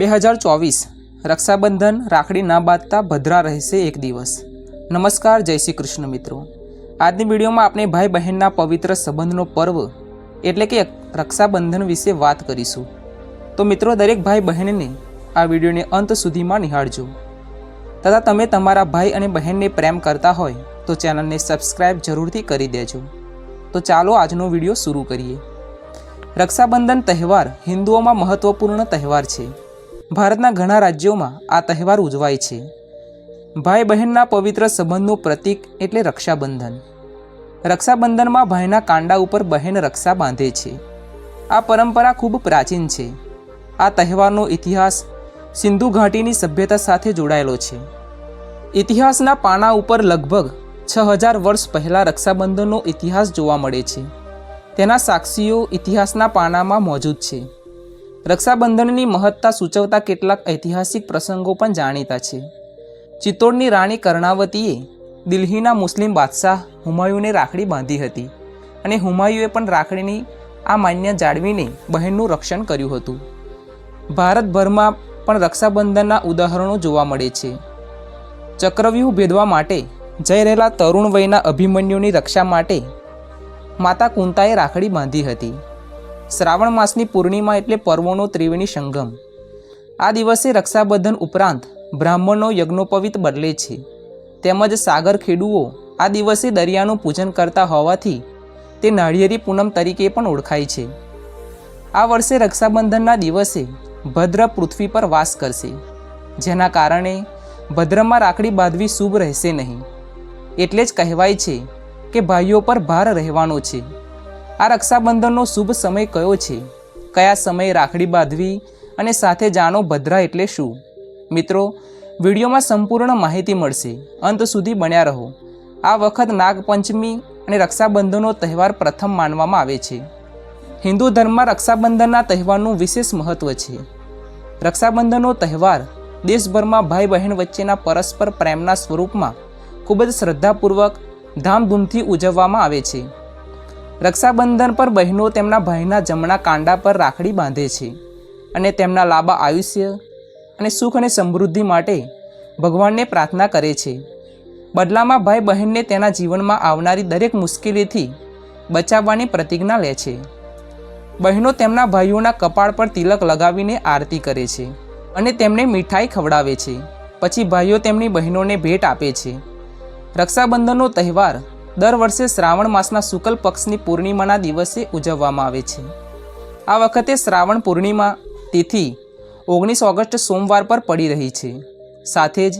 બે હજાર ચોવીસ, રક્ષાબંધન રાખડી ના બાંધતા ભદ્રા રહેશે એક દિવસ. નમસ્કાર, જય શ્રી કૃષ્ણ મિત્રો. આજની વિડીયોમાં આપણે ભાઈ બહેનના પવિત્ર સંબંધનો પર્વ એટલે કે રક્ષાબંધન વિશે વાત કરીશું. તો મિત્રો, દરેક ભાઈ બહેનને આ વિડીયોને અંત સુધીમાં નિહાળજો. તથા તમે તમારા ભાઈ અને બહેનને પ્રેમ કરતા હોય, તો ચેનલને સબસ્ક્રાઈબ જરૂરથી કરી દેજો. તો ચાલો આજનો વીડિયો શરૂ કરીએ. રક્ષાબંધન તહેવાર હિન્દુઓમાં મહત્વપૂર્ણ તહેવાર છે. ભારતના ઘણા રાજ્યોમાં આ તહેવાર ઉજવાય છે. ભાઈ બહેનના પવિત્ર સંબંધનું પ્રતીક એટલે રક્ષાબંધન. રક્ષાબંધનમાં ભાઈના કાંડા ઉપર બહેન રક્ષા બાંધે છે. આ પરંપરા ખૂબ પ્રાચીન છે. આ તહેવારનો ઇતિહાસ સિંધુ ઘાટીની સભ્યતા સાથે જોડાયેલો છે. ઇતિહાસના પાના ઉપર લગભગ છ હજાર વર્ષ પહેલાં રક્ષાબંધનનો ઇતિહાસ જોવા મળે છે. તેના સાક્ષીઓ ઇતિહાસના પાનામાં મોજૂદ છે. રક્ષાબંધનની મહત્તા સૂચવતા કેટલાક ઐતિહાસિક પ્રસંગો પણ જાણીતા છે. ચિત્તોડની રાણી કર્ણાવતીએ દિલ્હીના મુસ્લિમ બાદશાહ હુમાયુને રાખડી બાંધી હતી અને હુમાયુએ પણ રાખડીની આ માન્ય જાળવીને બહેનનું રક્ષણ કર્યું હતું. ભારતભરમાં પણ રક્ષાબંધનના ઉદાહરણો જોવા મળે છે. ચક્રવ્યૂહ ભેદવા માટે જઈ રહેલા તરુણ વયના અભિમન્યુની રક્ષા માટે માતા કુંતાએ રાખડી બાંધી હતી. શ્રાવણ માસની પૂર્ણિમા એટલે પર્વોનો ત્રિવેણી સંગમ. આ દિવસે રક્ષાબંધન ઉપરાંત બ્રાહ્મણો યજ્ઞોપવિત બદલે છે. તેમજ સાગર ખેડુઓ આ દિવસે દરિયાનું પૂજન કરતા હોવાથી તે નાળિયેરી પૂનમ તરીકે પણ ઓળખાય છે. આ વર્ષે રક્ષાબંધનના દિવસે ભદ્ર પૃથ્વી પર વાસ કરશે, જેના કારણે ભદ્રમાં રાખડી બાંધવી શુભ રહેશે નહીં. એટલે જ કહેવાય છે કે ભાઈઓ પર ભાર રહેવાનો છે. આ રક્ષાબંધનનો શુભ સમય કયો છે? કયા સમયે રાખડી બાંધવી? અને સાથે જાણો ભદ્રા એટલે શું? મિત્રો, વિડીયોમાં સંપૂર્ણ માહિતી મળશે. અંત સુધી બન્યા રહો. આ વખત નાગપંચમી અને રક્ષાબંધનનો તહેવાર પ્રથમ માનવામાં આવે છે. હિન્દુ ધર્મમાં રક્ષાબંધનના તહેવારનું વિશેષ મહત્ત્વ છે. રક્ષાબંધનનો તહેવાર દેશભરમાં ભાઈ બહેન વચ્ચેના પરસ્પર પ્રેમના સ્વરૂપમાં ખૂબ જ શ્રદ્ધાપૂર્વક ધામધૂમથી ઉજવવામાં આવે છે. રક્ષાબંધન પર બહેનો તેમના ભાઈના જમણા કાંડા પર રાખડી બાંધે છે અને તેમના લાંબા આયુષ્ય અને સુખ અને સમૃદ્ધિ માટે ભગવાનને પ્રાર્થના કરે છે. બદલામાં ભાઈ બહેનને તેના જીવનમાં આવનારી દરેક મુશ્કેલીથી બચાવવાની પ્રતિજ્ઞા લે છે. બહેનો તેમના ભાઈઓના કપાળ પર તિલક લગાવીને આરતી કરે છે અને તેમને મીઠાઈ ખવડાવે છે. પછી ભાઈઓ તેમની બહેનોને ભેટ આપે છે. રક્ષાબંધનનો તહેવાર દર વર્ષે શ્રાવણ માસના શુક્લ પક્ષની પૂર્ણિમાના દિવસે ઉજવવામાં આવે છે. આ વખતે શ્રાવણ પૂર્ણિમા તિથિ ઓગણીસ ઓગસ્ટ સોમવાર પર પડી રહી છે. સાથે જ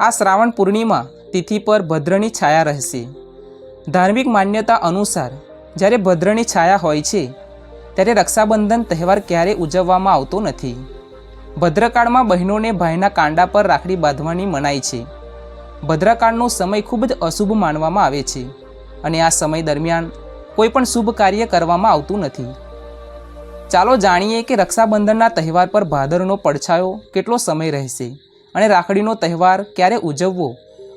આ શ્રાવણ પૂર્ણિમા તિથિ પર ભદ્રની છાયા રહેશે. ધાર્મિક માન્યતા અનુસાર જ્યારે ભદ્રની છાયા હોય છે, ત્યારે રક્ષાબંધન તહેવાર ક્યારેય ઉજવવામાં આવતો નથી. ભદ્રકાળમાં બહેનોને ભાઈના કાંડા પર રાખડી બાંધવાની મનાઈ છે. ભદ્રકાળનો સમય ખૂબ જ અશુભ માનવામાં આવે છે અને આ સમય દરમિયાન કોઈ પણ શુભ કાર્ય કરવામાં આવતું નથી. ચાલો જાણીએ કે રક્ષાબંધનના તહેવાર પર ભાદરનો પડછાયો કેટલો સમય રહેશે અને રાખડીનો તહેવાર ક્યારે ઉજવવો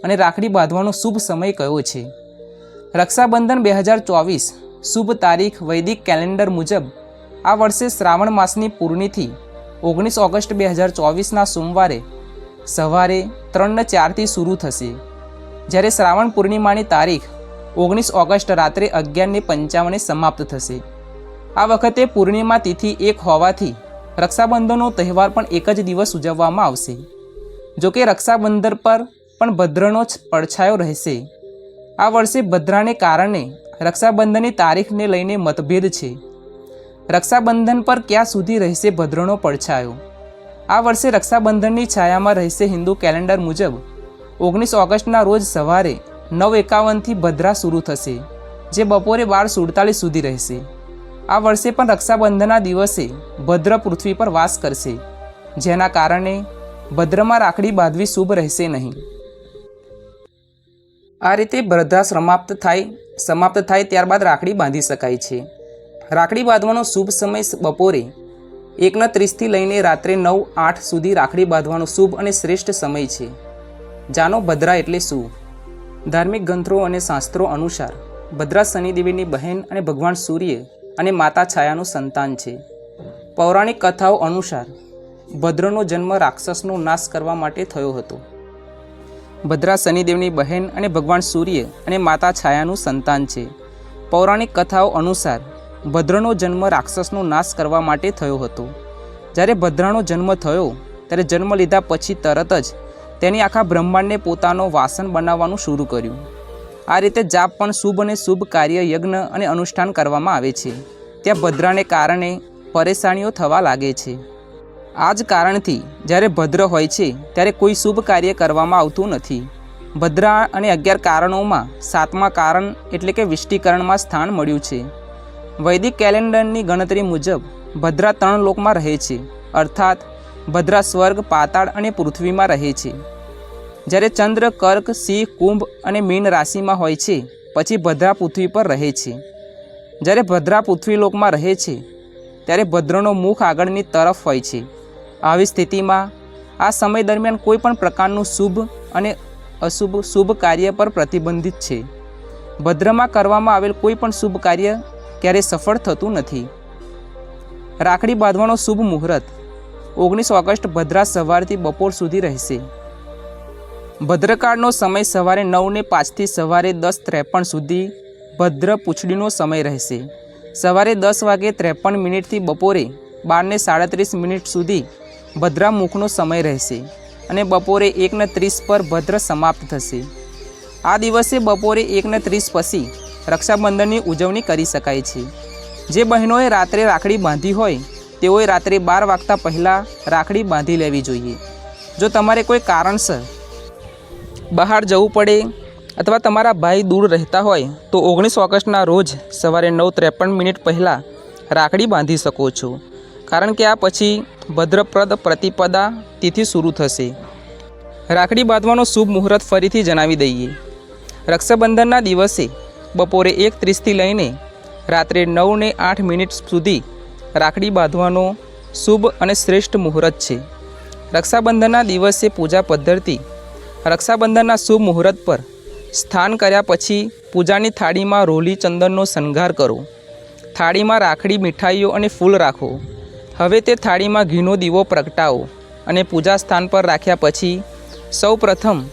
અને રાખડી બાંધવાનો શુભ સમય કયો છે. રક્ષાબંધન બે હજાર ચોવીસ શુભ તારીખ વૈદિક કેલેન્ડર મુજબ આ વર્ષે શ્રાવણ માસની પૂર્ણિથી ઓગણીસ ઓગસ્ટ બે હજાર ચોવીસના સોમવારે સવારે ત્રણને ચારથી શરૂ થશે. જ્યારે શ્રાવણ પૂર્ણિમાની તારીખ ઓગણીસ ઓગસ્ટ રાત્રે અગિયારને પંચાવને સમાપ્ત થશે. આ વખતે પૂર્ણિમા તિથિ એક હોવાથી રક્ષાબંધનનો તહેવાર પણ એક જ દિવસ ઉજવવામાં આવશે. જોકે રક્ષાબંધન પર પણ ભદ્રનો જ પડછાયો રહેશે. આ વર્ષે ભદ્રાને કારણે રક્ષાબંધનની તારીખને લઈને મતભેદ છે. રક્ષાબંધન પર ક્યાં સુધી રહેશે ભદ્રનો પડછાયો? આ વર્ષે રક્ષાબંધનની છાયામાં રહેશે હિન્દુ કેલેન્ડર મુજબ. ઓગણીસ ઓગસ્ટના રોજ સવારે નવ એકાવનથી ભદ્રા શરૂ થશે, જે બપોરે બાર સુડતાલીસ સુધી રહેશે. આ વર્ષે પણ રક્ષાબંધનના દિવસે ભદ્ર પૃથ્વી પર વાસ કરશે, જેના કારણે ભદ્રમાં રાખડી બાંધવી શુભ રહેશે નહીં. આ રીતે ભદ્રા સમાપ્ત થાય સમાપ્ત થાય ત્યારબાદ રાખડી બાંધી શકાય છે. રાખડી બાંધવાનો શુભ સમય બપોરે એકના ત્રીસથી લઈને રાત્રે નવ, આઠ સુધી રાખડી બાંધવાનો શુભ અને શ્રેષ્ઠ સમય છે. જાનો ભદ્રા એટલે શું? ધાર્મિક ગ્રંથો અને શાસ્ત્રો અનુસાર, ભદ્રા શનિદેવીની બહેન અને ભગવાન સૂર્ય અને માતા છાયાનું સંતાન છે. પૌરાણિક કથાઓ અનુસાર, ભદ્રનો જન્મ રાક્ષસનો નાશ કરવા માટે થયો હતો. ભદ્રા શનિદેવની બહેન અને ભગવાન સૂર્ય અને માતા છાયાનું સંતાન છે. પૌરાણિક કથાઓ અનુસાર ભદ્રનો જન્મ રાક્ષસનો નાશ કરવા માટે થયો હતો. જ્યારે ભદ્રાનો જન્મ થયો, ત્યારે જન્મ લીધા પછી તરત જ તેની આખા બ્રહ્માંડને પોતાનો વાસન બનાવવાનું શરૂ કર્યું. આ રીતે જાપ પણ શુભ અને શુભ કાર્ય યજ્ઞ અને અનુષ્ઠાન કરવામાં આવે છે. ત્યાં ભદ્રાને કારણે પરેશાનીઓ થવા લાગે છે. આ જ કારણથી જ્યારે ભદ્ર હોય છે, ત્યારે કોઈ શુભ કાર્ય કરવામાં આવતું નથી. ભદ્રા અને અગિયાર કારણોમાં સાતમા કારણ એટલે કે વિષ્ટિકરણમાં સ્થાન મળ્યું છે. વૈદિક કેલેન્ડરની ગણતરી મુજબ ભદ્રા ત્રણ લોકમાં રહે છે. અર્થાત, ભદ્રા સ્વર્ગ, પાતાળ અને પૃથ્વીમાં રહે છે. જ્યારે ચંદ્ર, કર્ક, સિંહ, કુંભ અને મીન રાશિમાં હોય છે, પછી ભદ્રા પૃથ્વી પર રહે છે. જ્યારે ભદ્રા પૃથ્વી લોકમાં રહે છે, ત્યારે ભદ્રનો મુખ આગળની તરફ હોય છે. આવી સ્થિતિમાં, આ સમય દરમિયાન કોઈ પણ પ્રકારનું શુભ અને અશુભ, શુભ કાર્ય પર પ્રતિબંધિત છે. ભદ્રમાં કરવામાં આવેલ કોઈ પણ શુભ કાર્ય ક્યારેય સફળ થતું નથી. રાખડી બાંધવાનો શુભ મુહૂર્ત. ઓગણીસ ઓગસ્ટ ભદ્રા સવારથી બપોર સુધી રહેશે. ભદ્રકાળનો સમય સવારે નવને પાંચથી સવારે દસ ત્રેપન સુધી ભદ્ર પૂંછડીનો સમય રહેશે. સવારે દસ વાગે ત્રેપન મિનિટથી બપોરે બારને સાડત્રીસ મિનિટ સુધી ભદ્રા મુખનો સમય રહેશે અને બપોરે એકને ત્રીસ પર ભદ્ર સમાપ્ત થશે. આ દિવસે બપોરે એકને ત્રીસ પછી રક્ષાબંધનની ઉજવણી કરી શકાય છે. જે બહેનોએ રાત્રે રાખડી બાંધી હોય, તેઓએ રાત્રે બાર વાગતા પહેલાં રાખડી બાંધી લેવી જોઈએ. જો તમારે કોઈ કારણસર બહાર જવું પડે અથવા તમારા ભાઈ દૂર રહેતા હોય, તો ઓગણીસ ઓગસ્ટના રોજ સવારે નવ ત્રેપન મિનિટ પહેલાં રાખડી બાંધી શકો છો. કારણ કે આ પછી ભદ્રપ્રદ પ્રતિપદા તિથિ શરૂ થશે. રાખડી બાંધવાનો શુભ મુહૂર્ત ફરીથી જણાવી દઈએ. રક્ષાબંધનના દિવસે બપોરે એક ત્રીસથી લઈને રાત્રે નવ ને આઠ મિનિટ સુધી રાખડી બાંધવાનો શુભ અને શ્રેષ્ઠ મુહૂર્ત છે. રક્ષાબંધનના દિવસે પૂજા પદ્ધતિ રક્ષાબંધનના શુભ મુહૂર્ત પર સ્થાન કર્યા પછી પૂજાની થાળીમાં રોલી ચંદનનો શણગાર કરો. થાળીમાં રાખડી, મીઠાઈઓ અને ફૂલ રાખો. હવે તે થાળીમાં ઘીનો દીવો પ્રગટાવો અને પૂજા સ્થાન પર રાખ્યા પછી સૌ પ્રથમ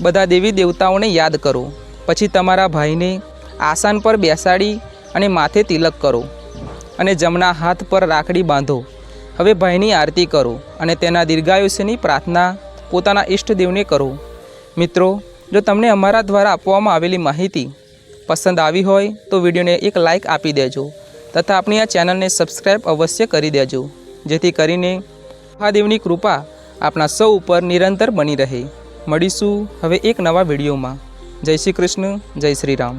બધા દેવી દેવતાઓને યાદ કરો. પછી તમારા ભાઈને આસન પર બેસાડી અને માથે તિલક કરો અને જમણા હાથ પર રાખડી બાંધો. હવે ભાઈની આરતી કરો અને તેના દીર્ઘાયુષ્યની પ્રાર્થના પોતાના ઈષ્ટદેવને કરો. મિત્રો, જો તમને અમારા દ્વારા આપવામાં આવેલી માહિતી પસંદ આવી હોય તો વિડીયોને એક લાઇક આપી દેજો તથા આપણી આ ચેનલને સબસ્ક્રાઈબ અવશ્ય કરી દેજો, જેથી કરીને મહાદેવની કૃપા આપણા સૌ ઉપર નિરંતર બની રહે. મળીશું હવે એક નવા વિડીયોમાં. જય શ્રી કૃષ્ણ, જય શ્રી રામ.